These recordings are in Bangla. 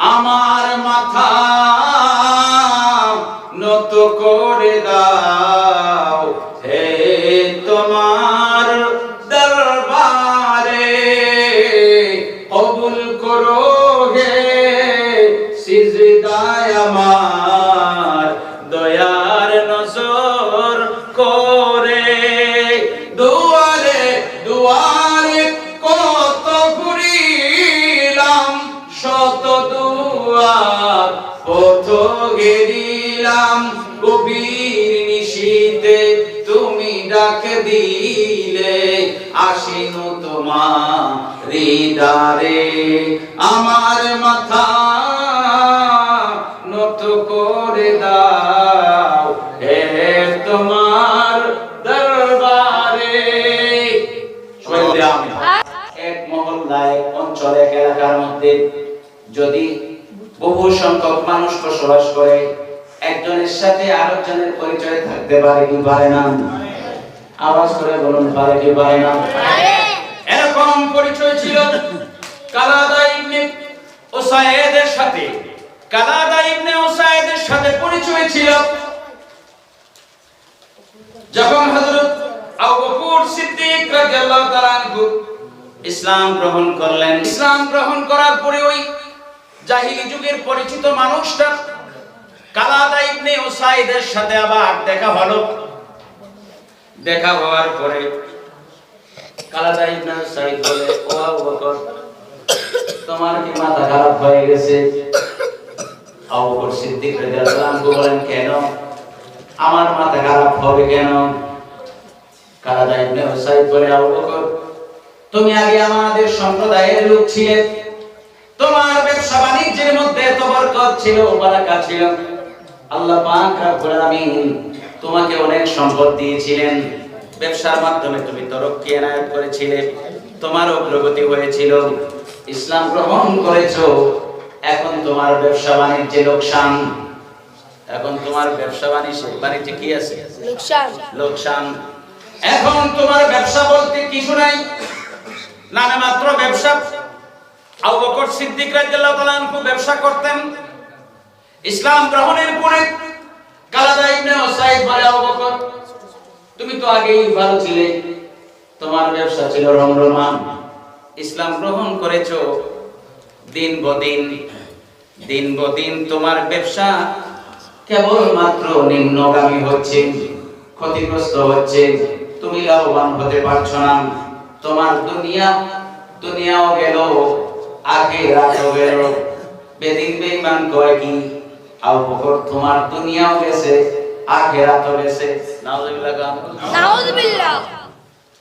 আমার মাথা নত করে দাও। এক মহল্লায় অঞ্চলে এক এলাকার মধ্যে যদি বহু সংখ্যক মানুষ বসবাস করে, একজনের সাথে আরেকজনের পরিচয় থাকতে পারে কি পারে না? আওয়াজ করে বলুন, পারে কি পারে না? এরকম পরিচয় ছিল কালাদা ইবনে ওসায়েদের সাথে। কালাদা ইবনে ওসায়েদের সাথে পরিচয় ছিল। যখন হযরত আবু বকর সিদ্দিক রাদিয়াল্লাহু তাআলা আনহু। ইসলাম গ্রহণ করলেন। ইসলাম গ্রহণ করার পরে ওই জাহিলি যুগের পরিচিত মানুষটা কালাদা ইবনে উসাইদের সাথে আবার দেখা হলো। দেখা হওয়ার পরে কালাদা ইবনে উসাইদ বলে ও আবু বকর তোমার কি মাথা খারাপ হয়ে গেছে? আবু বকর সিদ্দিক রাদিয়াল্লাহু আনহু বলেন কেন? আমার মাথা খারাপ হবে কেন? কালাদা ইবনে উসাইদ বলে আবু বকর তুমি আগে আমাদের সম্প্রদায়ের লোক ছিলে। তোমার ব্যবসা বাণিজ্যের মধ্যে এত বরকত ছিল বারাকা ছিল। আল্লাহ পাক রব্বুল আলামিন তোমাকে অনেক সম্পদ দিয়েছিলেন। ব্যবসার মাধ্যমে তুমি তরক্কি এনায়েত করেছিলে তোমার অগ্রগতি হয়েছিল ইসলাম গ্রহণ করেছ। এখন তোমার ব্যবসা বাণিজ্যে লোকসান। এখন তোমার ব্যবসা বাণিজ্য বাণিজ্যে কি আছে? লোকসান। লোকসান। এখন তোমার ব্যবসা বলতে কিছু নাই। নামে মাত্র ব্যবসা। আবু বকর সিদ্দিক রাদিয়াল্লাহু তাআলা ব্যবসা করতেন। ইসলাম গ্রহণের পরে কালাদা ইবনে ওসাইদ বলে আবু বকর, তুমি তো আগেই ভালো ছিলে, তোমার ব্যবসা ছিল রমরমান ইসলাম গ্রহণ করেছ দিন বদিন দিন। বদিন তোমার ব্যবসা কেবল মাত্র নিম্নগামী হচ্ছে, ক্ষতিগ্রস্ত হচ্ছে। তুমি লাভবান হতে পারছ না। তোমার দুনিয়া দুনিয়াও গেল আগে রাতও গেল। বেদিন বেঈমান কয় কি? আবু বকর তোমার দুনিয়াও গেছে আখেরাতও গেছে। নাউজুবিল্লাহ গান নাউযুবিল্লাহ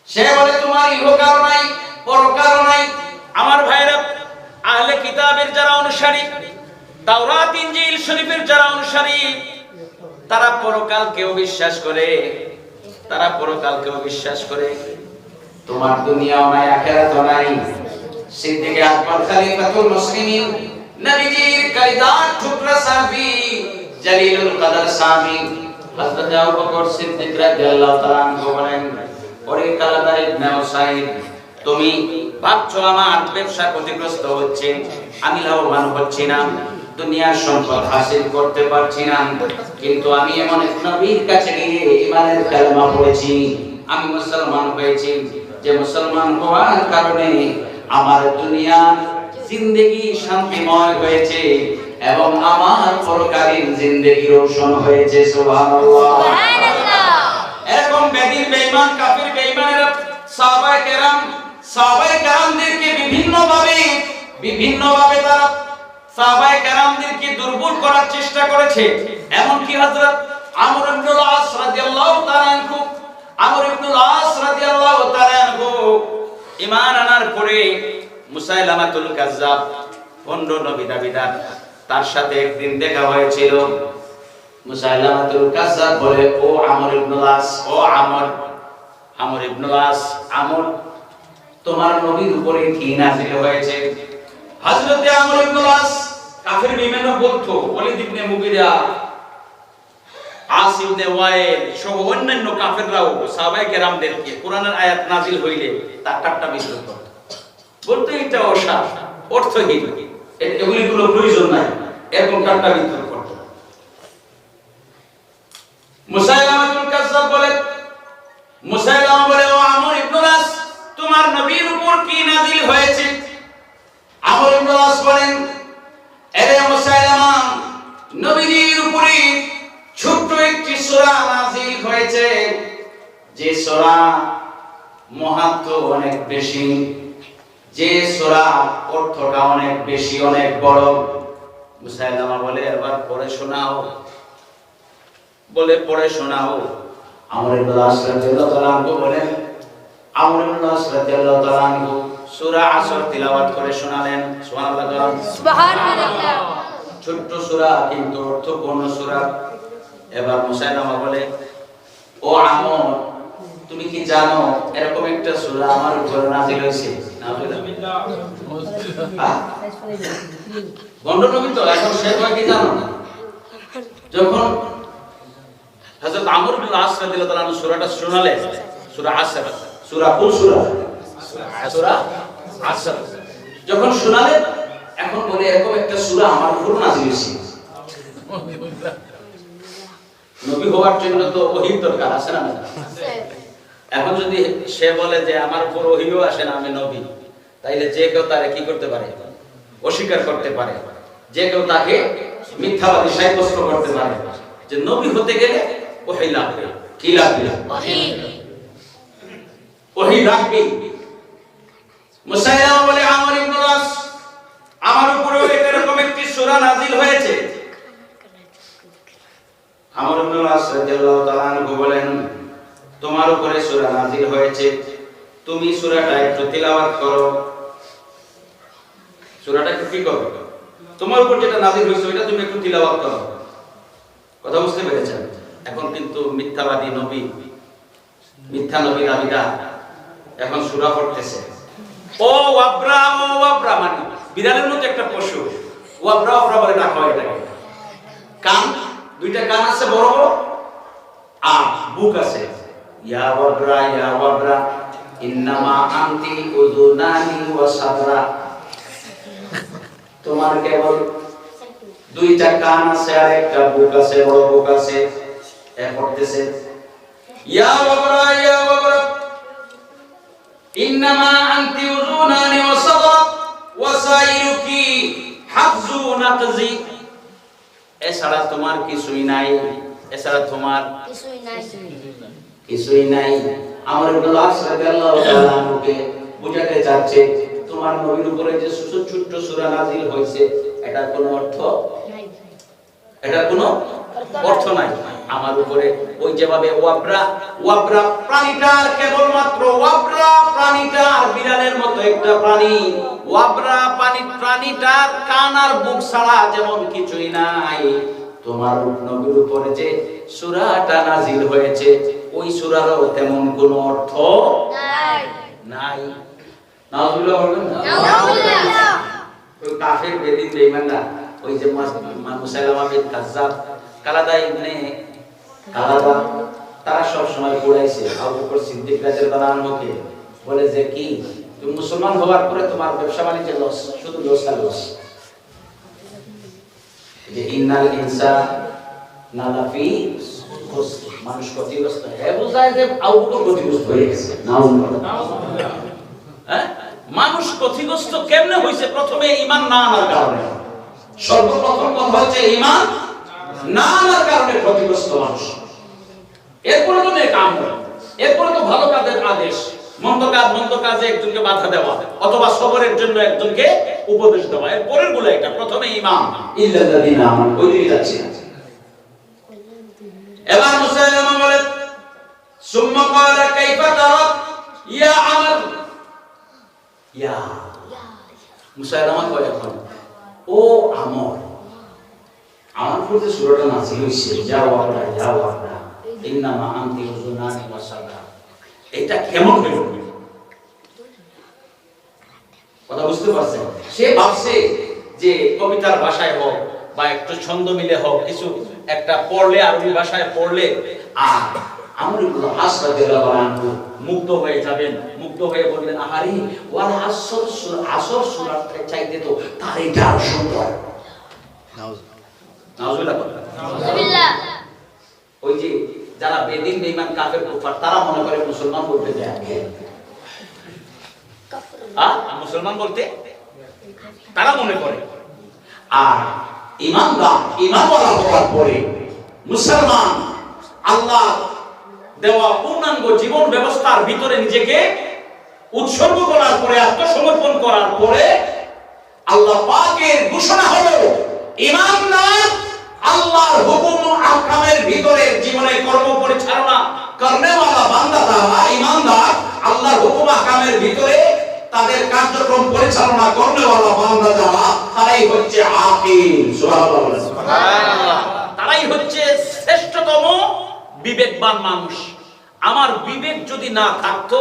সে বলে তোমার ইহকাল নাই পরকাল নাই। আমার ভাইরা আহলে কিতাবের যারা অনুসারী তাওরাত ইনজিল শরীফের যারা অনুসারী তারা পরকালকেও বিশ্বাস করে। তারা পরকালকেও বিশ্বাস করে। তোমার দুনিয়াও নাই, আখিরাতও নাই। সিদ্দিকে আকবর খলিফাতুল মুসলিমিন, নবীজির কালিদার টুকরা সাহাবী জলিলুল কদর সাহাবী হযরত আবু বকর সিদ্দিক রাদিয়াল্লাহু তাআলা আনহু বলেন, ওরে কালাদা ইবনে উসাইদ তুমি ভাবছ আমার ব্যবসা ক্ষতিগ্রস্ত হচ্ছে, আমি লাভবান হচ্ছি না, দুনিয়ার সম্পদ হাসিল করতে পারছি না। কিন্তু আমি এমন এক নবীর কাছে গিয়ে ইমানের কালেমা পড়েছি। আমি মুসলমান হয়েছি। যে মুসলমান হওয়ার কারণে আমার দুনিয়া জিন্দেগি শান্তিময় হয়েছে এবং আমার পরকালীন জিন্দেগি রোশন হয়েছে সুবহানাল্লাহ। এরকম বেদিন বেঈমান কাফির বেঈমানেরা সাহাবায়ে কেরাম সাহাবায়ে কেরামদেরকে বিভিন্ন ভাবে বিভিন্ন ভাবে তারা সাহাবায়ে কেরামদেরকে দুর্বল করার চেষ্টা করেছে? এমন কি হযরত আমর ইবনুল আস রাদিয়াল্লাহু তাআলা আনহু? আমর ইবনুল আস রাদিয়াল্লাহু তাআলা আনহু ঈমান আনার পরে মুসাইলামাতুল কাজ্জাব, পণ্ড নবী দাবিদার, তার সাথে একদিন দেখা হয়েছিল। মুসাইলামাতুল কাজ্জাব বলে, ও আমর ইবনুল আস, ও আমর আমর ইবনুল আস, আমর, তোমার নবীর উপরে কি নাযিল হয়েছে? হযরত আমর ইবনুল আস, কাফির ওয়ালিদ ইবনে মুগিরা, আস ইবনে অন্যান্য কাফেররাও, সাহাবায়ে কোরআনের আয়াত নাজিল হইলে তার এটা অসার, অর্থহীন। এগুলি প্রয়োজন নাই, এরকম মুসাইলামাতুল কাজ্জাব মুসাইলামা বলে ও আমর ইবনে নাস তোমার নবীর উপর কি নাজিল হয়েছে? আমর ইবনে নাস বলেন, এরে মুসাইলামা উপরে ছোট্ট একটি সূরা নাজিল হয়েছে। যে সূরা মহাত্ম অনেক বেশি, যে সূরা অর্থটা অনেক বেশি, অনেক বড়। মুসাইলামা বলে, এবার পড়ে শোনাও। বলে, পড়ে শোনাও। আমর ইবনে আস রাদিয়াল্লাহু তাআলা বলেন আমর ইবনে আস রাদিয়াল্লাহু তাআলা সূরা আসর তিলাওয়াত করে শোনালেন সুবহানাল্লাহ সুবহানাল্লাহ। ছোট্ট সূরা কিন্তু অর্থপূর্ণ সূরা। এবার মুসাইলামা বলে ও আমর তুমি কি জানো এরকম একটা সূরা আমার উপর নাযিল হয়েছে? নাযিল তো এখন সে কি জানো না? যখন হযরত আমর বিন আস রাদিয়াল্লাহু তাআলা সূরাটা শোনালে সূরা আসর সূরা কোন সূরা? সূরা আসর। যখন শোনালে এখন বলে এরকম একটা সূরা আমার উপর নাযিল হয়েছে। নবী হওয়ার জন্য তো ওহীর দরকার আছে না? এখন যদি সে বলে যে আমার উপর ওহিও আসে না আমি নবী তাইলে যে কেউ তারে কি করতে পারে? অস্বীকার করতে পারে। যে কেউ তাকে মিথ্যাবাদী সাব্যস্ত করতে পারে। যে নবী হতে গেলে ওহি লাগবে। কি লাগবে? ওহি। লাগবে মুসাইলামা বলে, আমর ইবনে রাস আমার উপরেও এরকম একটি সূরা নাযিল হয়েছে। আমর ইবনে রাস রাদিয়াল্লাহু তাআলা আনহু বলেন, তোমার উপরে সূরা নাযিল হয়েছে। তুমি সূরাটা একটু তিলাওয়াত করো। সূরাটা কি করো? তোমার উপর যেটা নাযিল হয়েছে ওটা তুমি একটু তিলাওয়াত করো। কথা বুঝতে পেরেছেন? এখন কিন্তু মিথ্যাবাদী নবী, মিথ্যা নবী দাবিদার এখন সূরা পড়তেছে। ও ওয়াবরা, ও মানে বিড়ালের মতো একটা পশু। ওয়াবরা ওয়াবরা বলে ডাকা হয় এটাকে কান, দুইটা কান আছে, বড় বড়, আর বুক আছে। ইয়া ওয়াবরা ইয়া ওয়াবরা, ইন্নামা আনতি উযুনানি ওয়া সাদরা। তোমার কেবল দুইটা কান আছে, আর একটা বুক আছে, বড় বুক আছে। এ পড়তেছে, ইয়া ওয়াবরা ইয়া ওয়াবরা, ইন্নামা আনতি সাদরা ওয়া সাইরুকি হাফজু নাকজি এছাড়া তোমার কিছুই নাই এছাড়া তোমার কিছুই নাই। কিছুই নাই। আমার ইবনুল রাদিয়াল্লাহু তাআলা বুঝাতে চাচ্ছে তোমার নবীর উপরে যে ছোট সূরা নাযিল হয়েছে এটার কোনো অর্থ? নাই। এটার কোনো অর্থ নাই। আমার উপরে ওই যেভাবে ওয়াবরা ওয়াবরা প্রাণীটার কেবলমাত্র ওয়াবরা প্রাণীটার বিড়ালের মতো একটা প্রাণী। ওয়াবরা প্রাণী প্রাণীটার কান আর বুক ছাড়া যেমন কিছুই নাই। তোমার নবীর উপরে যে সূরাটা নাজিল হয়েছে ওই সূরারও তেমন কোনো অর্থ নাই। নাই। নাউজুবিল্লাহ বলবেন না? নাউজুবিল্লাহ। ওই কাফের বেদিন বেঈমানরা ওই যে মুসাইলামা বিন কাজ্জাব কালাদা ইবনে কালাদা, তারা সব সময় আবু বকর সিদ্দিক রাদিয়াল্লাহু আনহুকে বলে যে, কি? তুমি মুসলমান হওয়ার পরে তোমার ব্যবসা বাণিজ্যে লস, শুধু লস আর লস? যে, ইন্নাল নালাফি। মানুষ ক্ষতিগ্রস্ত হ্যাঁ। যে, আবু বকর ক্ষতিগ্রস্ত হয়ে গেছে। নাউজুবিল্লাহ হ্যাঁ? মানুষ ক্ষতিগ্রস্ত কেমনে হয়েছে প্রথমে ইমান না আনার কারণে। সর্বপ্রথম কথা হচ্ছে ইমান না আনার কারণে ক্ষতিগ্রস্ত মানুষ। এরপরে তো নেক আমল এরপরে তো ভালো কাজের আদেশ মন্দ কাজ মন্দ কাজে একজনকে বাধা দেওয়া অথবা সবরের জন্য একজনকে উপদেশ দেওয়া। এর পরেরগুলো এটা প্রথমে ইমান ইল্লাল্লাযিনা আমানু ওই দিকে যাচ্ছে। এবার মুসাইলামা বলে সুম্মা ক্বালা কাইফা তারাক ইয়া আমর। ইয়া। মুসাইলামা কয় এখন? ও আমর। আমার প্রতি সূরাটা নাযিল হইছে, যা ওয়াবরা যা ওয়াবরা ইন্নামা আনতি উযুনানি ওয়া সাদা। এটা কেমন হইল? কথা বুঝতে পারছেন? সে ভাবছে যে কবিতার ভাষায় হোক বা একটু ছন্দ মিলে হোক, কিছু একটা পড়লে, আরবি ভাষায় পড়লে, আর আমর ইবনে আস রাদিয়াল্লাহু আনহু মুগ্ধ হয়ে যাবেন, মুগ্ধ হয়ে বললেন, আহারে, ওয়াল আসর সূরা আসর সূরার চাইতে তো তার এটা সুন্দর। নাউজুবিল্লাহ বলেন। নাউজুবিল্লাহ। ওই যে যারা বেদিন বেঈমান কাফের কুফার তারা মনে করে মুসলমান বলতে যায়। মুসলমান বলতে? তারা মনে করে। আর ইমানদার পরে মুসলমান আল্লাহ দেওয়া পূর্ণাঙ্গ জীবন ব্যবস্থার ভিতরে নিজেকে উৎসর্গ করার পরে আত্মসমর্পণ করার পরে আল্লাহ পাকের ঘোষণা হলো ইমানদার আল্লাহর হুকুম ও আহকামের ভিতরে জীবনে কর্ম পরিচালনা করনেওয়ালা বান্দা তারা ইমানদার আল্লাহর হুকুম আহকামের ভিতরে তাদের কার্যক্রম পরিচালনা করনেওয়ালা বান্দা যারা তারাই হচ্ছে আকিল। সুবহানাল্লাহ বলেন। তারাই হচ্ছে শ্রেষ্ঠতম বিবেকবান মানুষ। আমার বিবেক যদি না থাকতো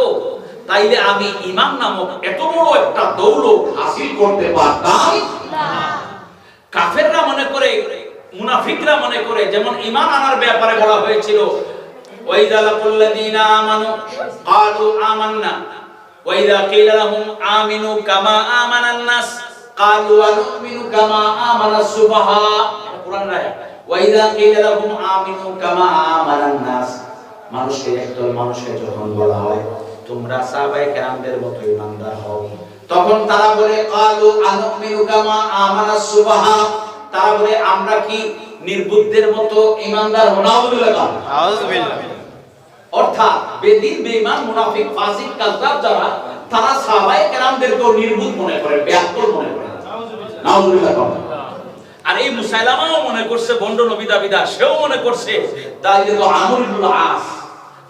তাইলে আমি ইমান নামক এত বড় একটা দৌলত হাসিল করতে পারতাম। না। কাফেররা মনে করে মুনাফিকরা মনে করে, যেমন ইমান আনার ব্যাপারে বলা হয়েছিল আমানু, ক্বালু আমান্না লাহুম আমিনু কামা আমানান নাস, ক্বালু আনুমিনু কামা ওয়াইদা কিলা লাহুম আমিনু কামা আমানান নাস, মানুষকে একদল যখন বলা হয়, তোমরা সাহাবায়ে কেরামদের মতো হও। তখন তারা বলে কালু আনুমিনু কামা সুবাহা তারা বলে আমরা কি নির্বুদ্ধের মতো ইমানদার হনাউদুল্লাহ অর্থাৎ বেদিন বেঈমান মুনাফিক ফাসিক কাযযাব যারা তারা সাহাবায়ে কেরামদেরকেও নির্বুদ্ধ মনে করে বেয়াক্কল মনে করে। নাউজুবিল্লাহ আর এই মুসাইলামাও মনে করছে বন্ড নবী দাবিদার সেও মনে করছে তাহলে তো আমর ইবনুল আস।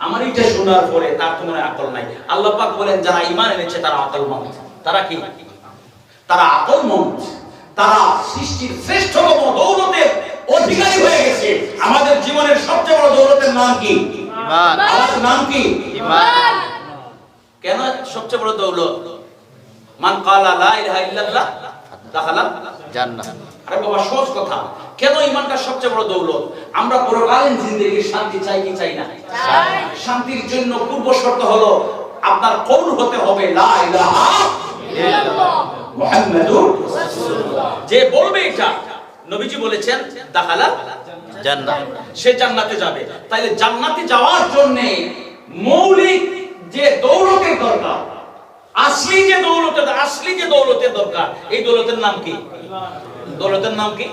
আমার এটা শোনার পরে তার তো মনে আকল নাই। আল্লাহ পাক বলেন যারা ঈমান এনেছে তারা আকলমন্দ তারা কি? তারা আকলমন্দ তারা সৃষ্টির শ্রেষ্ঠতম দৌলতের অধিকারী হয়ে গেছে। আমাদের জীবনের সবচেয়ে বড় দৌলতের নাম কি? আমার নাম কি? কেন সবচেয়ে বড় দৌলত? মান কালা লা ইলাহা ইল্লাল্লাহ দাখালা জান্নাত। আরে বাবা সহজ কথা। কেন ইমানটা সবচেয়ে বড় দৌলত? আমরা পরকালীন জিন্দেগির শান্তি চাই কি চাই না? শান্তির জন্য পূর্ব শর্ত হলো আপনার কৌল হতে হবে লা ইলাহা মুহাম্মাদুর যে বলবে এটা নবীজি বলেছেন দাখালা জান্নাত সে জান্নাতে যাবে। তাইলে জান্নাতে যাওয়ার জন্য মৌলিক যে দৌলতের দরকার আসলি যে দৌলতের আসলি যে দৌলতের দরকার এই দৌলতের নাম কি? দৌলতের নাম কি?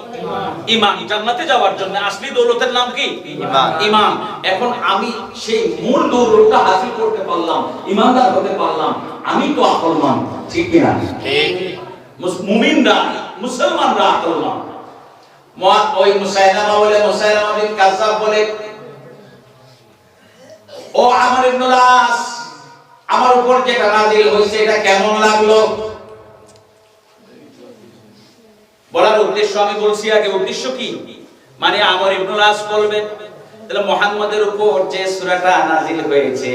ইমান। জান্নাতে যাওয়ার জন্য আসলি দৌলতের নাম কি। ইমান। এখন আমি সেই মূল দৌলতটা হাসিল করতে পারলাম ইমানদার হতে পারলাম আমি তো আকলমান ঠিক কিনা? ঠিক। মুমিনরা মুসলমানরা আকলমান ওই মুসাইলামা বলে মুসাইলামা বিন কাজ্জাব বলে ও আমার ইবনুল আস আমার উপর যেটা নাজিল হইছে এটা কেমন লাগল? বলার উদ্দেশ্য আমি বলছি আগে উদ্দেশ্য কি? মানে আমার ইবনুল আস বলবেন তাহলে মুহাম্মাদের উপর যে সূরাটা নাজিল হয়েছে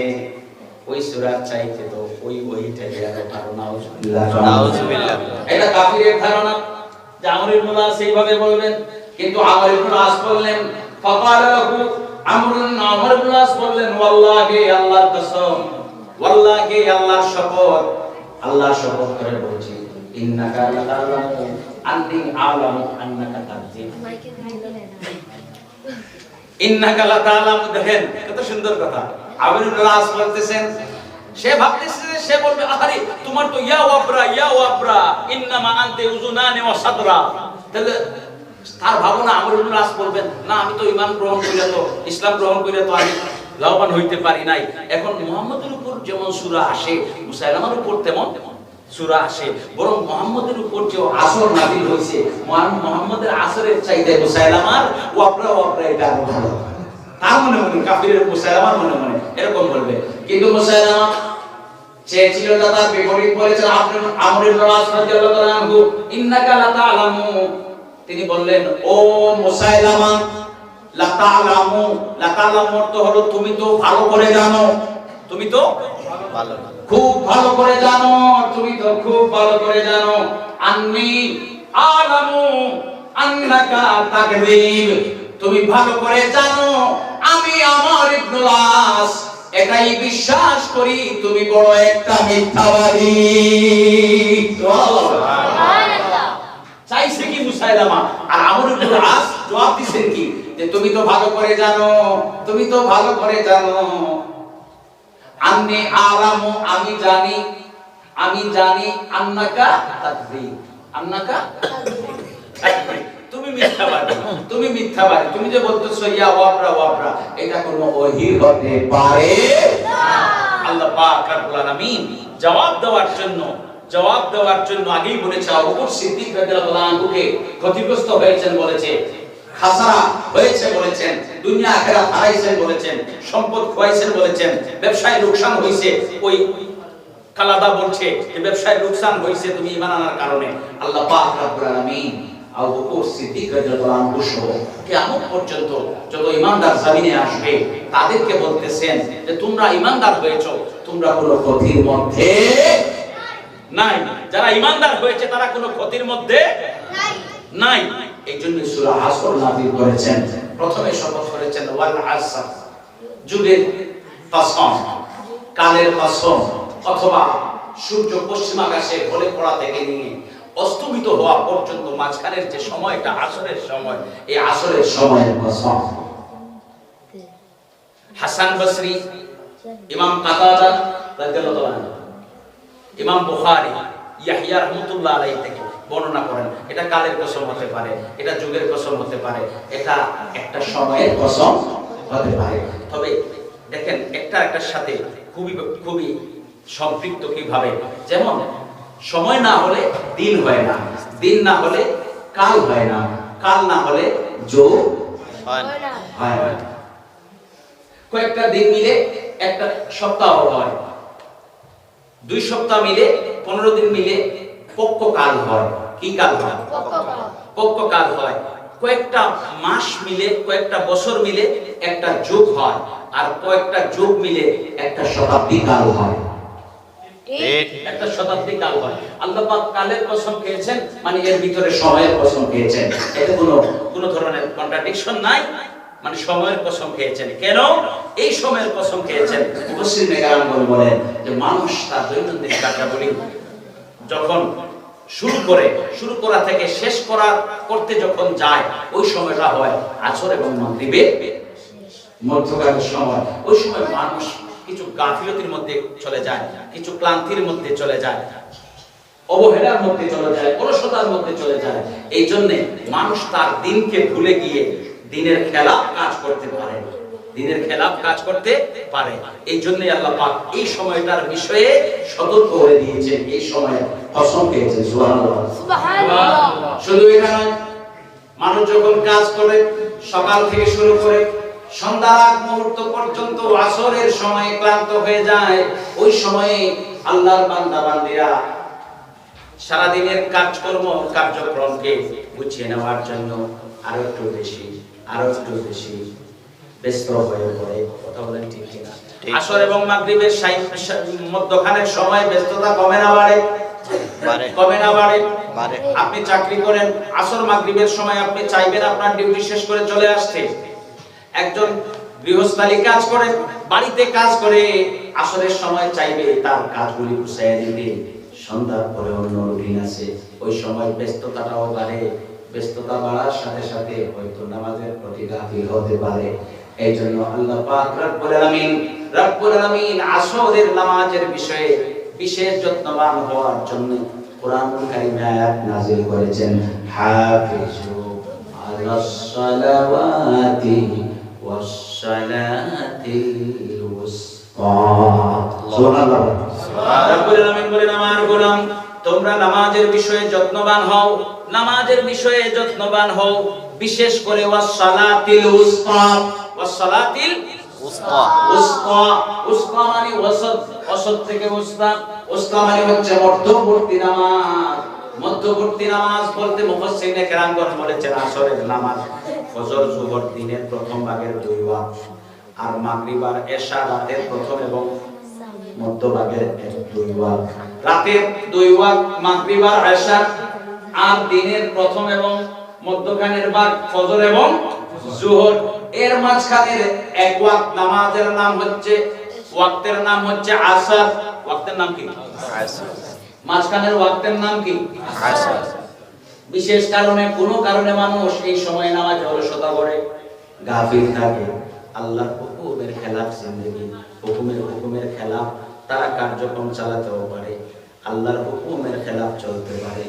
ওই সূরার চাইতে তো ওই ওইটা এত ভালো নাউজুবিল্লাহ নাউজুবিল্লাহ এটা কাফিরের ধারণা। যে আমর ইবনুল আস এইভাবে বলবেন কিন্তু আমর ইবনুল আস বললেন ফাকাল লাহু আমর আমর ইবনুল আস বললেন ওয়াল্লাহি আল্লাহর কসম ওয়াল্লাহি আল্লাহর শপথ। আল্লাহর শপথ করে বলছি ইন্নাকা লাতালামু আন্নি আলামু আন্নাকা তাকযিব ইন্নাকা লাতালামু দেখেন কত সুন্দর কথা। আমর ইবনুল আস বলতেছেন সে ভাবতেছে যে সে বলবে আরে তোমার তো ইয়া ওয়াবরা ইয়া ওয়াবরা, ইন্নামা আনতে উজুনানি ওয়া সাদরা। তাহলে তার ভাবনা আমর ইবনুল আস বলবেন, না, আমি তো ঈমান গ্রহণ কইরা তো, ইসলাম গ্রহণ কইরা তো আমি লাভবান হইতে পারি নাই। এখন মুহাম্মদের উপর যেমন সূরা আসে, মুসাইলামার উপর তেমন সূরা আসে। বরং মুহাম্মদের উপর যে আসর নাযিল হইছে মুহাম্মদের আসরের চাইতে মুসাইলামার ওয়াবরা ওয়াবরা এটা ভালো তার মনে মনে, কাফিরের মুসাইলামার মনে মনে এরকম বলবে কিন্তু মুসাইলামা চেয়েছিল দাদা বিপরীত বলেছেন আপনি আমর ইবনে আস রাদিয়াল্লাহু তাআলা আনহু ইন্নাকা লা তা'লামু তিনি বললেন ও মুসাইলামা লা তা'লামু লা তা'লামু অর্থ হলো তুমি তো ভালো করে জানো তুমি তো ভালো। খুব ভালো করে জানো তুমি তো খুব ভালো করে জানো। আন্নি আলামু আন্নাকা তাকযীব তুমি ভালো করে জানো আমি আমি আমার ইবনুল আস এটাই বিশ্বাস করি তুমি বড় একটা মিথ্যাবাদী। চাইছে কি মুসাইলামা? আর আমর ইবনুল আস জবাব দিছেন কি? যে তুমি তো ভালো করে জানো তুমি তো ভালো করে জানো। আন্নে আলামু আমি জানি আমি জানি আন্নাকা তাকযীব আন্নাকা তুমি মিথ্যাবাদী। তুমি মিথ্যাবাদী। তুমি যে বলতেছো, ইয়া ওয়াবরা ওয়াবরা, এটা কোনো ওহী হতে পারে আল্লাহ পাক রব্বুল আলামিন জবাব দেওয়ার জন্য, জবাব দেওয়ার জন্য আগেই বলেছে আবু সিদ্দিক রাদিয়াল্লাহু আনহুকে ক্ষতিগ্রস্ত হয়েছেন বলেছে, খাসারা হয়েছে বলেছেন, দুনিয়া আখেরাত হারাইছেন বলেছেন, সম্পদ খোয়াইছেন বলেছেন, ব্যবসায় লোকসান হইছে। ওই কালাদা বলছে যে, ব্যবসায় লোকসান হইছে তুমি ঈমান আনার কারণে। আল্লাহ পাক রব্বুল আলামিন আবু বকর সিদ্দিক রাদিয়াল্লাহু আনহু সহ কিয়ামত পর্যন্ত যত ঈমানদার জমিনে আসবে তাদেরকে বলতেছেন যে তোমরা ঈমানদার হয়েছো তোমরা কোনো ক্ষতির মধ্যে নাই। যারা ঈমানদার হয়েছে তারা কোনো ক্ষতির মধ্যে নাই। এই জন্য সূরা আসর নাযিল করেছেন। প্রথমে শপথ করেছেন ওয়াল আসর যুগের কসম কালের কসম অথবা সূর্য পশ্চিম আকাশে ঢলে পড়া থেকে নিয়ে অস্তমিত হওয়া পর্যন্ত মাঝখানের যে সময়টা আসরের সময় এই আসরের সময়ের কসম হাসান বসরি ইমাম কাতাদা রাদিয়াল্লাহু আনহু ইমাম বুখারী ইয়াহইয়া রাহমাতুল্লাহ আলাইহি থেকে বর্ণনা করেন। এটা কালের কসম হতে পারে এটা যুগের কসম হতে পারে এটা একটা সময়ের কসম হতে পারে। তবে দেখেন একটা একটার সাথে খুবই খুবই সম্পৃক্ত কীভাবে? যেমন সময় না হলে দিন হয় না। দিন না হলে কাল হয় না। কাল না হলে যোগ হয় না। কয়েকটা দিন মিলে একটা সপ্তাহ হয়। দুই সপ্তাহ মিলে পনেরো দিন মিলে পক্ষ কাল হয়। কি কাল হয়? পক্ষ কাল হয়। কয়েকটা মাস মিলে কয়েকটা বছর মিলে একটা যুগ হয়। আর কয়েকটা যুগ মিলে একটা শতাব্দী কাল হয়। মানে মানে মানুষ তার দৈনন্দিন কার্যাবলী যখন শুরু করে, শুরু করা থেকে শেষ করা, করতে যখন যায়, ওই সময়টা হয় আসর এবং মাগরিবের মধ্যকালের সময়। ওই সময় মানুষ কিছু গাফিলতির মধ্যে চলে যায় কিছু ক্লান্তির মধ্যে চলে যায় অবহেলার মধ্যে চলে যায় অলসতার মধ্যে চলে যায়। এই জন্যে মানুষ তার দিনকে ভুলে গিয়ে দিনের খেলাফ কাজ করতে পারে। দিনের খেলাফ কাজ করতে পারে। এই জন্যই আল্লাহ পাক এই সময়টার বিষয়ে সতর্ক করে দিয়েছেন। এই সময়ে কসম খেয়েছেন শুধু এটা নয় মানুষ যখন কাজ করে সকাল থেকে শুরু করে সন্ধ্যার আগ মুহূর্ত পর্যন্ত আসরের সময় ক্লান্ত হয়ে যায়। ওই সময়ে আল্লাহর বান্দা বান্দিরা সারাদিনের কাজকর্ম কার্যক্রমকে গুছিয়ে নেওয়ার জন্য আরও একটু বেশি আরও একটু বেশি ব্যস্ত হয়ে পড়ে। কথা বলেন ঠিক কিনা? আসর এবং মাগরিবের মধ্যখানের সময় ব্যস্ততা কমে না বাড়ে। কমে না বাড়ে? বাড়ে। আপনি চাকরি করেন আসর মাগরিবের সময় আপনি চাইবেন আপনার ডিউটি শেষ করে চলে আসতে। একজন গৃহস্থালী কাজ করে, বাড়িতে কাজ করে, আসরের সময় চাইবে তার কাজগুলি গুছিয়ে দিতে। সন্ধ্যার পরে অন্য রুটিন আছে। ওই সময় ব্যস্ততাটাও বাড়ে। ব্যস্ততা বাড়ার সাথে সাথে হয়তো নামাজের প্রতি গাফিল হতে পারে। এই জন্য আল্লাহ পাক রব্বুল আলামিন রব্বুল আলামিন আসরের নামাজের বিষয়ে বিশেষ যত্নবান হওয়ার জন্য কোরআনুল কারীমে আয়াত নাযিল করেছেন। হাফিজু আলাস সালাওয়াতি ওয়াস সালাতিল উসতা সুবহানাল্লাহ। রব্বুল আলামিন বলেন আমার গোলাম তোমরা নামাজের বিষয়ে যত্নবান হও নামাজের বিষয়ে যত্নবান হও বিশেষ করে ওয়াস উসতা ওয়াস সালাতিল উস্তা উস্তা উস্তা মানে ওসত ওসত থেকে উস্তা উস্তা মানে হচ্ছে মধ্যবর্তী নামাজ। মধ্যবর্তী নামাজ বলতে মুফাসসিরিনে কেরামগণ বলেছেন, আসরের নামাজ ফজর জোহর দিনের প্রথম ভাগের দুই ওয়াক্ত, আর মাগরিব আর এশা রাতের প্রথম এবং মধ্যভাগের দুই ওয়াক্ত। রাতের দুই ওয়াক্ত, মাগরিব আর এশা, আর দিনের প্রথম এবং মধ্যখানের ভাগ ফজর এবং জোহর। এর মাঝখানের এক ওয়াক্ত নামাজের নাম হচ্ছে, ওয়াক্তের নাম হচ্ছে আসর। ওয়াক্তের নাম কি? আসর। মাঝখানের ওয়াক্তের নাম কি? বিশেষ কারণে কোনো কারণে মানুষ এই সময় নামাজে অলসতা করে গাফিল থাকে। আল্লাহর হুকুমের খেলাফ জিন্দেগি। হুকুমের হুকুমের খেলাফ তারা কার্যক্রম চালাতেও পারে। আল্লাহর হুকুমের খেলাফ চলতে পারে।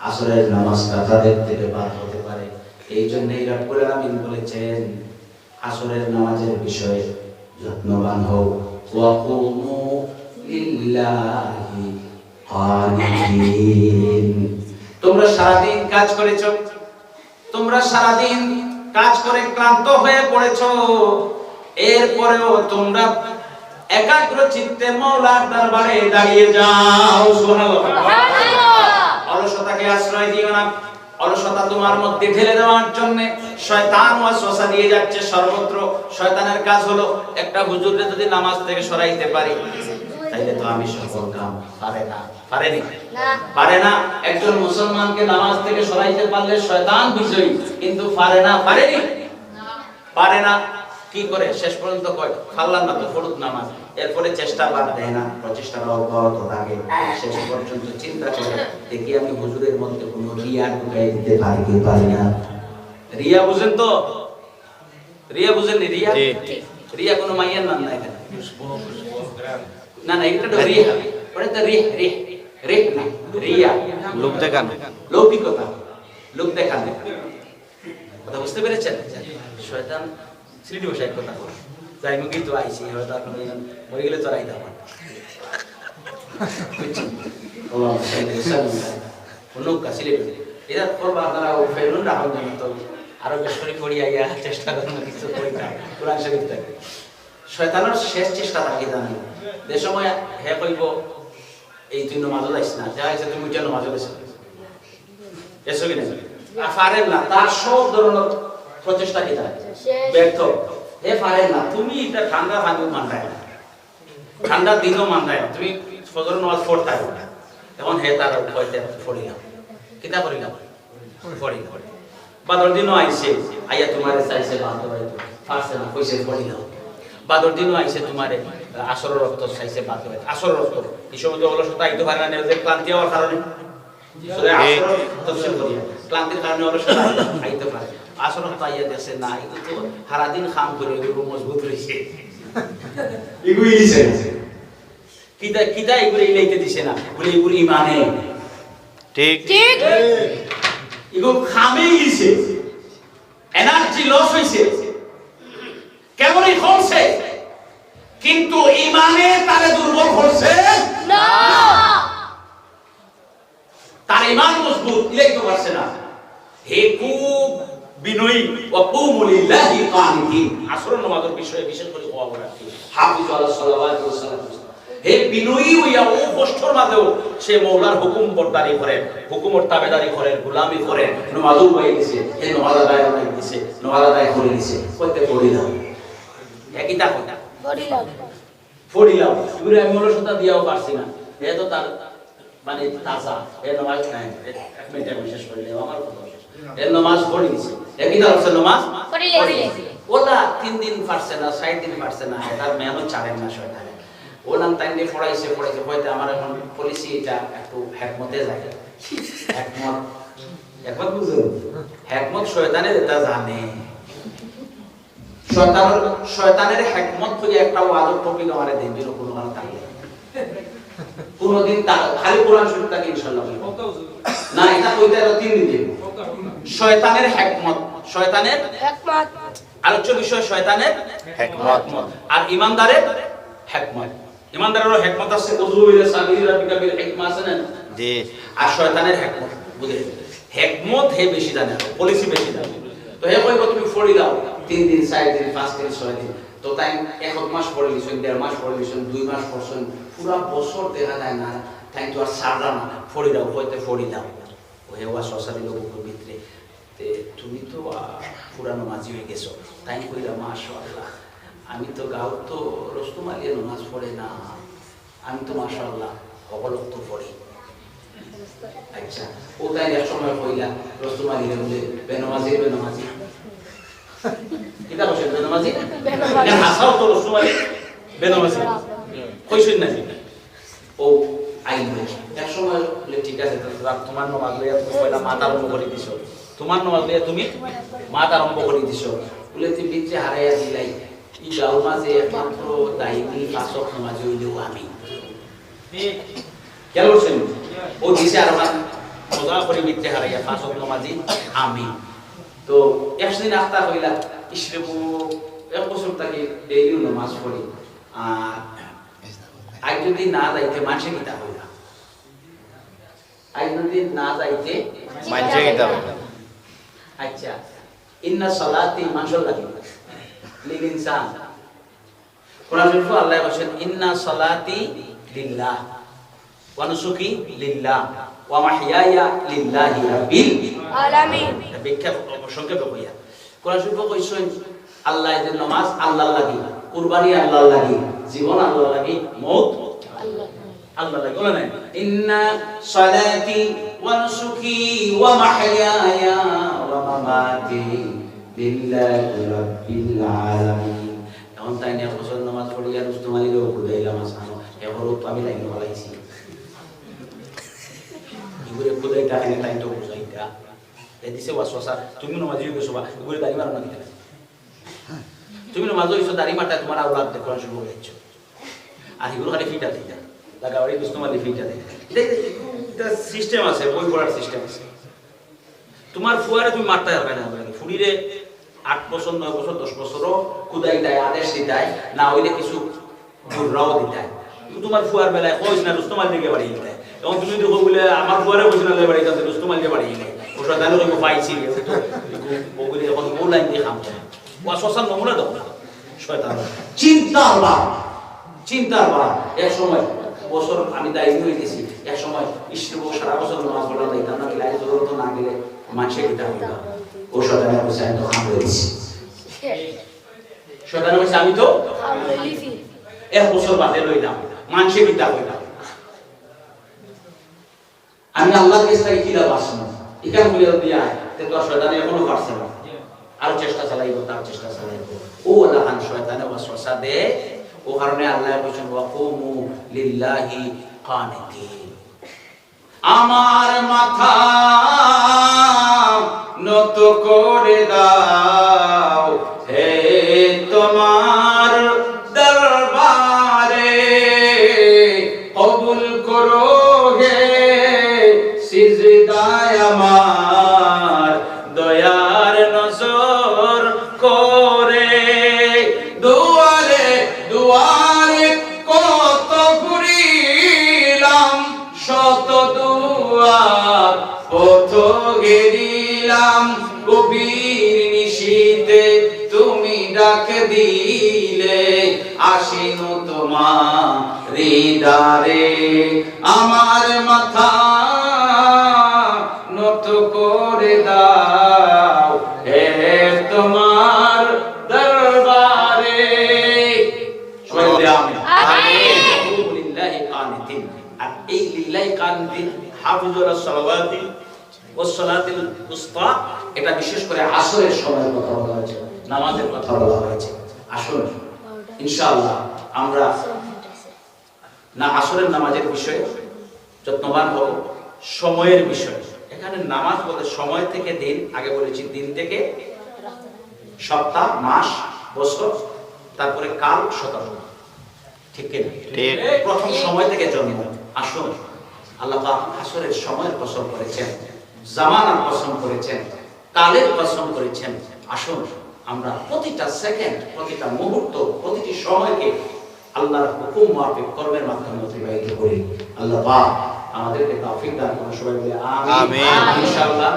আসরের নামাজটা তাদের থেকে বাদ হতে পারে। এই জন্য জন্যই রব্বুল আলামিন বলেছেন আসরের নামাজের বিষয়ে যত্নবান হও। ওয়াকুমু লিল্লাহি তোমরা সারাদিন কাজ করেছ? তোমরা সারাদিন কাজ করে ক্লান্ত হয়ে পড়েছো। এরপরেও তোমরা একাগ্র চিত্তে মৌলার দরবারে দাঁড়িয়ে যাও। অলসতাকে আশ্রয় দিও না। অলসতা তোমার মধ্যে ঢেলে দেওয়ার জন্য শয়তান ওয়াসওয়াসা দিয়ে যাচ্ছে সর্বত্র। শয়তানের কাজ হলো একটা হুজুরকে যদি নামাজ থেকে সরাইতে পারি, তাইলে তো আমি সফল কাম পারে না। পারেনি। পারে না। একজন মুসলমানকে নামাজ থেকে সরাইতে পারলে শয়তান বিজয়ী কিন্তু পারে না পারেনি। পারে না। কি করে? শেষ পর্যন্ত কয়? ফাল্লার না তো ফরুদ নামাজ এরপরে চেষ্টা বাদ দেয় না প্রচেষ্টা অব্যাহত থাকে শেষ পর্যন্ত চিন্তা করে দেখি আমি হুজুরের মধ্যে কোনো রিয়া ঢুকাই দিতে পারি কি পারি না। রিয়া বুঝেন তো? রিয়া বুঝেন রিয়া? রিয়া কোনো মাইয়ার নাম না এখানে। না না এটা তো রিয়া। ওটা তো রিয়া রিয়া। রিয়া রিয়া, লোক দেখানো, লৌকিকতা, লোক দেখান। কথা বুঝতে পেরেছেন? শয়তান ভাষায় কথা বল, যাই মুখি তো আইছি মরে গেলে তো আইতে রাখুন আরও বেশ করে পড়ি আইয়া চেষ্টা করুন, কিছু পড়িটা কোরআন শরীফ শেষ চেষ্টা থাকে জানি যে সময় হে কইব এই তুই নমাজ যাইস না? যা হয়েছে তুমি উঠে নমাজ যাইস এসো কি না আর পারেন না তার সব ধরনের প্রচেষ্টা কি শেষ। ব্যর্থ। হে পারেন না তুমি এটা ঠান্ডা ভাঙিও মানরায় না। ঠান্ডা দিনও মানরায় না। তুমি ফজর নামাজ পড়তে হবে এখন হে তার হইতে পড়িলাম কিতা করিলাম পড়িলাম বাদর দিনও আইছে আইয়া তোমারে চাইছে হয়তো পারছে না কইছে পড়িলাম বাদর দিনও আইছে তোমারে আসর রক্ত চাইছে বাদ হয়ে আসর রক্ত। এই সময় তো অলসতা আইতে পারে না যে ক্লান্তি হওয়ার কারণে। ক্লান্তির কারণে অলসতা আইতে পারে আসর রক্ত আইয়া দেশে না এগুলো তো সারাদিন খাম করে এগুলো মজবুত রয়েছে এগুলো ইলিছে কিতা কিতা এগুলো ইলাইতে দিছে না বলে এগুলো ইমানে। ঠিক। ঠিক। এগুলো খামে গেছে এনার্জি লস হইছে। কেমনই কমছে? কিন্তু ইমানে তারে দুর্বল করছে? না। তার ইমান মজবুত ইলাইতে পারছে না। হে খুব বিনয়ী ওয়াকুমু লিল্লাহি কানিতিন। আসর নামাজের বিষয়ে বিশেষ করে কোয়া বলা হাফিজ আলাহ সাল্লাল্লাহু আলাইহি ওয়াসাল্লাম হে বিনয়ী হইয়া ও কষ্টর মাঝেও সে মৌলার হুকুম বরদারি করেন হুকুমর তাবেদারি করেন গোলামি করেন নমাজও গেছে হে নমাজ আদায় গেছে নমাজ আদায় করে দিছে কইতে পড়িলাম একই তা কথা। এগুলো আমি অলসতা দিয়াও পারছি না। এ তো তার মানে তাজা। এ নমাজ নাই এক মিনিট আমি শেষ করে দেব আমার কথা। এ নমাজ পড়ি দিছে একই তার হচ্ছে নমাজ? পড়িলে। পড়ি। ওলা তিন দিন পারছে না ষাট দিন পারছে না তার মেহনত ছাড়েন না শয়তানে ওলাম তাই নিয়ে পড়াইছে পড়াইছে হয়তো আমার এখন পলিসি এটা একটু হ্যাকমতে যায় হ্যাকমত একমত বুঝুন হ্যাকমত শয়তানের এটা জানে। শয়তানের একটা টপিক আমারে দেন যেন কোনো কারণে থাকলে কোনদিন তা- খালি কোরআন শরীফ তাকে ইনশাআল্লাহ না এটা কইতে আরও তিন দিন দেব শয়তানের শয়তানের আলোচ্য বিষয় শয়তানের হেকমত। আর ইমানদারের হ্যাকমত ইমানদারেরও আছে উযু ইলা সাবিলি রাব্বিকা বিল হিকমা আছে না? জি। আর শয়তানের হ্যাকমত বুঝে হ্যাকমত হে বেশি জানে পলিসি বেশি জানে। তো হে কইব তুমি ফড়ি দাও। তিন দিন চার দিন পাঁচ দিন ছয় দিন তো তাই এক মাস পড়ে লিছেন দেড় মাস পড়ে লিছেন দুই মাস পড়ছেন পুরা বছর দেখা যায় না তাই তো আর সারলা না ফড়ি দাও কইতে ফড়ি দাও ও হে ওয়া সসারি লোক ভিতরে তুমি তো পুরানো মাঝি হয়ে গেছো। তাই কইলা মাশাআল্লাহ। আমি তো গাও তো রস্তম আলিয়া নামাজ পড়ে না। আমি তো মাশাআল্লাহ অবলক তো পড়ি আচ্ছা ও তাই এক সময় কইলা রস্তম আলিয়া বলে বেনমাজি বেনমাজি কিতা বসে নমাজি না হাসাও তো রসুল আলী কইছেন না ও আইন এক সময় বলে ঠিক আছে তোমার নমাজ লইয়া তুমি পয়লা মাত আরম্ভ করে দিছো। তোমার নমাজ লইয়া তুমি মাত আরম্ভ করে দিছো। বলে তুমি বিচ্ছে হারাইয়া দিলাই। ই আমি। তো একদিন আস্তা হইলা ইসরে এক বছর তাকে ডেইলি নমাজ পড়ি। আর আজ যদি না যাইতে মানুষে কিতা হইলা আজ যদি না যাইতে মানছে কিতা আচ্ছা ইন্না সালাতি মানুষের লাগে লিল ইনসান। কোরআন শরীফে আল্লাহ বলেন ইন্না সালাতি লিল্লাহ। ওয়া নুসুকি লিল্লাহ ওয়া মাহইয়ায়া লিল্লাহি রাব্বিল আলামিন ব্যাখ্যা সংক্ষেপে কইয়া কোরআন শরীফে কইছেন আল্লাহ এর নামাজ আল্লাহ লাগি কুরবানি আল্লাহ লাগি জীবন আল্লাহ লাগি মউত আল্লাহ লাগি। বলে না ইন্না সালাতি ওয়া নুসুকি ওয়া মাহইয়ায়া ওয়া মামাতি লিল্লাহি রাব্বিল আলামিন। এখন তাই নিয়ে বছর নামাজ পড়িয়া রুস্তমালিরও খুদাইলাম আসানো এবারও তো আমি লাইন বলাইছি ইগুরে খুদাই তাই তাই তো বুঝাইতা এই দিছে ওয়াসওয়াসা তুমি নমাজি হয়ে গেছো বা ইগুরে দাড়ি মারো না তুমি নমাজ হইছো দাড়ি মারতা তোমার আওলাদ দেখো শুরু হয়ে যাচ্ছে আর এগুলো খালি ফিটা দিতা লাগাবাড়ি রুস্তমালি ফিটা দিতা এটা সিস্টেম আছে বই পড়ার সিস্টেম আছে তোমার ফুয়ারে তুমি মারতে পারবে না ফুড়িরে আট বছর নয় বছর দশ বছরও কুদাই দেয় আদেশ দিতায় না হইলে কিছু দিতায় কিন্তু তোমার ফুয়ার বেলায় কইস না রুস্তমাল দিকে বাড়িয়ে দেয় এবং তুমি দেখো বলে আমার ফুয়ারে কইস না বাড়ি যাতে রুস্তমাল দিয়ে বাড়িয়ে দেয় ও সদালে কইব পাইছি এখন ও লাইন দিয়ে খাম ও শ্মশান নমুনা দাও শয়তান। চিন্তার বা চিন্তার বা এক সময় বছর আমি দায়ী হয়ে গেছি এক সময় ইষ্ট সারা বছর নামাজ পড়া দিতাম না গেলে জরুরত না গেলে মানুষের কিতা হইবা ও শয়তানে বসে আমি তো খাম হয়ে গেছি বসে আমি তো এক বছর বাদে লইলাম মানুষের কিতা হইলাম। আমি আল্লাহর কাছ থেকে কি লাভ আসলাম এখান বলে দিয়া তে তো শয়তানে এখনও পারছে না। আর চেষ্টা চালাইব তার চেষ্টা চালাইব। ও আল্লাহ খান শয়তানে ওয়াসওয়াসা দে। ও কারণে আল্লাহ বলেছেন, ওয়াকুমু লিল্লাহি কানিতিন। আমার মাথা নত করে দাও। হে তোমার সালাতিল উসতা এটা বিশেষ করে আসরের সময়ের কথা বলা হয়েছে নামাজের কথা বলা হয়েছে। আসর ইনশাআল্লাহ আমরা না আসরের নামাজের বিষয়ে যত্নবান হব সময়ের বিষয়। এখানে নামাজ বলে সময় থেকে দিন আগে বলেছি দিন থেকে সপ্তাহ মাস বছর তারপরে কাল শতাব্দী ঠিক। প্রথম সময় থেকে জন্ম। আসুন আল্লাহ আসরের সময়ের কসম করেছেন। জামানার কসম করেছেন কালের কসম করেছেন আসুন আমরা প্রতিটা সেকেন্ড প্রতিটা মুহূর্ত প্রতিটি সময়কে আল্লাহর হুকুম মাফিক কর্মের মাধ্যমে অতিবাহিত করি। আল্লাহ পাক আমাদেরকে তৌফিক দান করুন সবাই বলে আমিন। ইনশাআল্লাহ।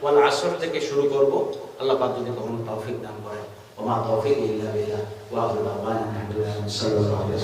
ওয়াল আসর থেকে শুরু করব। আল্লাহ পাক যদি কখনো তৌফিক দান করেন ওমা তৌফিক ইল্লা বিল্লাহ। ওয়া আখিরু দাওয়ানা আলহামদুলিল্লাহি সাল্লাল্লাহু আলাইহি